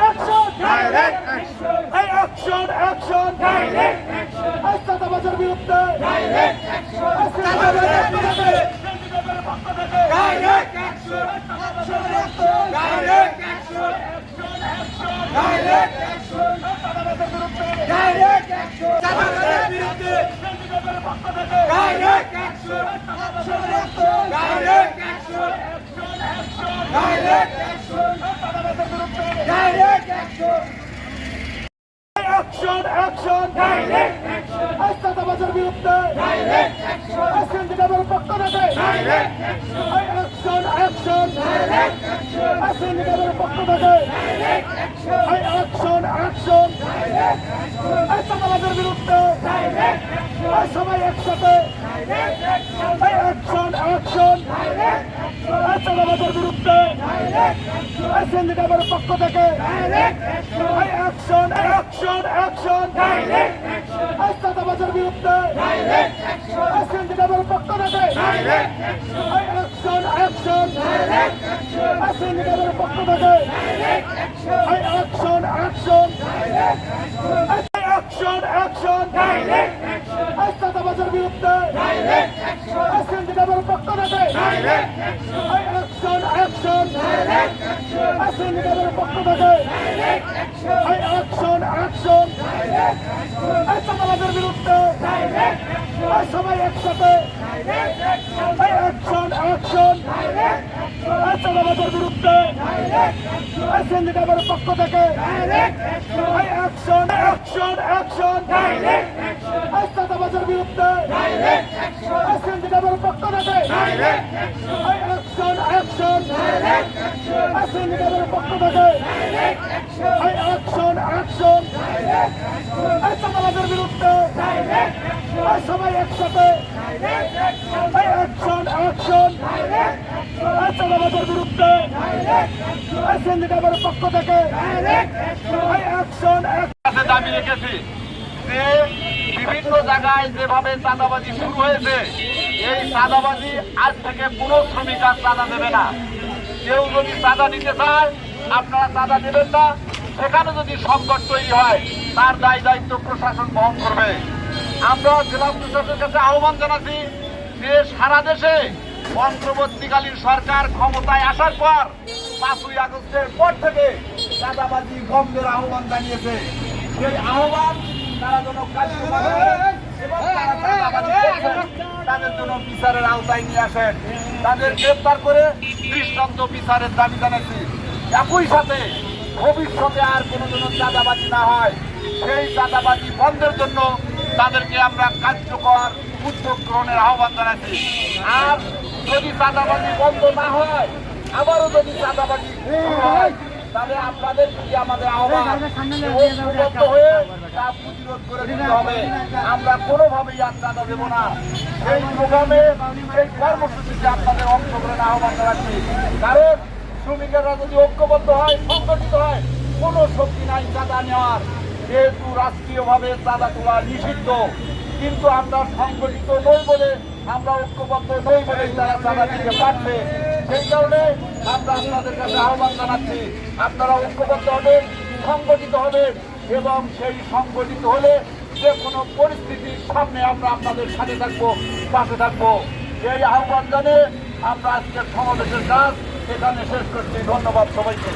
Action! Direct action! এই action action Direct action! এই চাঁদাবাজের বিরুদ্ধে Direct action! এই চাঁদাবাজের বিরুদ্ধে Direct action! Direct action! Direct action! Action! Direct action! Action! Direct action! Direct action! action! এই সিন্ডিকেটের পক্ষ থেকে Direct action! এই সিন্ডিকেটের পক্ষ থেকে অ্যাকশন অ্যাকশন চাঁদাবাজের বিরুদ্ধে সবাই একসাথে! অ্যাকশন অ্যাকশন চাঁদাবাজের বিরুদ্ধে সিন্ডিকেটের পক্ষ থেকে অ্যাকশন অ্যাকশন অ্যাকশন action! বিরুদ্ধে সিন্ডিকেটের পক্ষ থেকে অ্যাকশন অ্যাকশন! এই সিন্ডিকেটের পক্ষ থেকে! এই অ্যাকশন অ্যাকশন অ্যাকশন অ্যাকশন চাঁদাবাজের বিরুদ্ধে! এই সিন্ডিকেটের পক্ষ থেকে! এই অ্যাকশন অ্যাকশন! এই সিন্ডিকেটের পক্ষ থেকে! এই অ্যাকশন অ্যাকশন চাঁদাবাজের বিরুদ্ধে সবাই একসাথে। অ্যাকশন অ্যাকশন চাঁদাবাজের বিরুদ্ধে। সিন্ডিকেটের পক্ষ থেকে। অ্যাকশন অ্যাকশন অ্যাকশন চাঁদাবাজের বিরুদ্ধে। সিন্ডিকেটের পক্ষ থেকে। অ্যাকশন অ্যাকশন সিন্ডিকেটের পক্ষ থেকে। অ্যাকশন অ্যাকশন চাঁদাবাজের বিরুদ্ধে। সবাই একসাথে অ্যাকশন অ্যাকশন চাঁদাবাজের পক্ষ থেকে অ্যাকশন দাবি রেখেছি যে বিভিন্ন জায়গায় যেভাবে চাঁদাবাজি শুরু হয়েছে, এই চাঁদাবাজি আজ থেকে কোনো শ্রমিক আর চাঁদা দেবে না। কেউ যদি চাঁদা নিতে চায়, আপনারা চাঁদা দেবেন না। সেখানে যদি সংকট তৈরি হয়, তার দায় দায়িত্ব প্রশাসন বহন করবে। আমরা জেলা প্রশাসনের কাছে আহ্বান জানাচ্ছি যে সারা দেশে অন্তর্বর্তীকালীন সরকার ক্ষমতায় আসার পর পাঁচই আগস্টের পর থেকে চাঁদাবাজি বন্ধের আহ্বান জানিয়েছে। সেই আহ্বান তারা যেন তাদের জন্য বিচারের আওতায় নিয়ে আসেন। তাদের গ্রেপ্তার করে দৃষ্টান্ত বিচারের দাবি জানাচ্ছি। একই সাথে ভবিষ্যতে আর কোনো যেন চাঁদাবাজি না হয় সেই চাঁদাবাজি বন্ধের জন্য তাদেরকে আমরা কার্যকর উদ্যোগ গ্রহণের আহ্বান জানাচ্ছি। আর যদি চাঁদাবাজি বন্ধ না হয়, আবারও যদি চাঁদাবাজি হয়, তাহলে আপনাদের প্রতি আমাদের আহ্বান হয়ে তা প্রতিরোধ করে দিতে হবে। আমরা কোনোভাবেই আর চাঁদা দেবো না। সেই প্রোগ্রামে, এই কর্মসূচিতে আপনাদের অংশগ্রহণের আহ্বান জানাচ্ছি। কারণ শ্রমিকেরা যদি ঐক্যবদ্ধ হয়, সংগঠিত হয়, কোনো শক্তি নাই চাঁদা নেওয়ার। যেহেতু রাষ্ট্রীয়ভাবে চাঁদা তোলা নিষিদ্ধ, কিন্তু আমরা সংগঠিত নই বলে, আমরা ঐক্যবদ্ধ নই বলে তারা চাঁদা দিতে পারছে। সেই কারণে আমরা আপনাদের কাছে আহ্বান জানাচ্ছি, আপনারা ঐক্যবদ্ধ হবেন, সংগঠিত হবেন এবং সেই সংগঠিত হলে যে কোনো পরিস্থিতির সামনে আমরা আপনাদের সাথে থাকব, পাশে থাকব। এই আহ্বান জানিয়ে আমরা আজকের সমাবেশের কাজ এখানে শেষ করছি। ধন্যবাদ সবাইকে।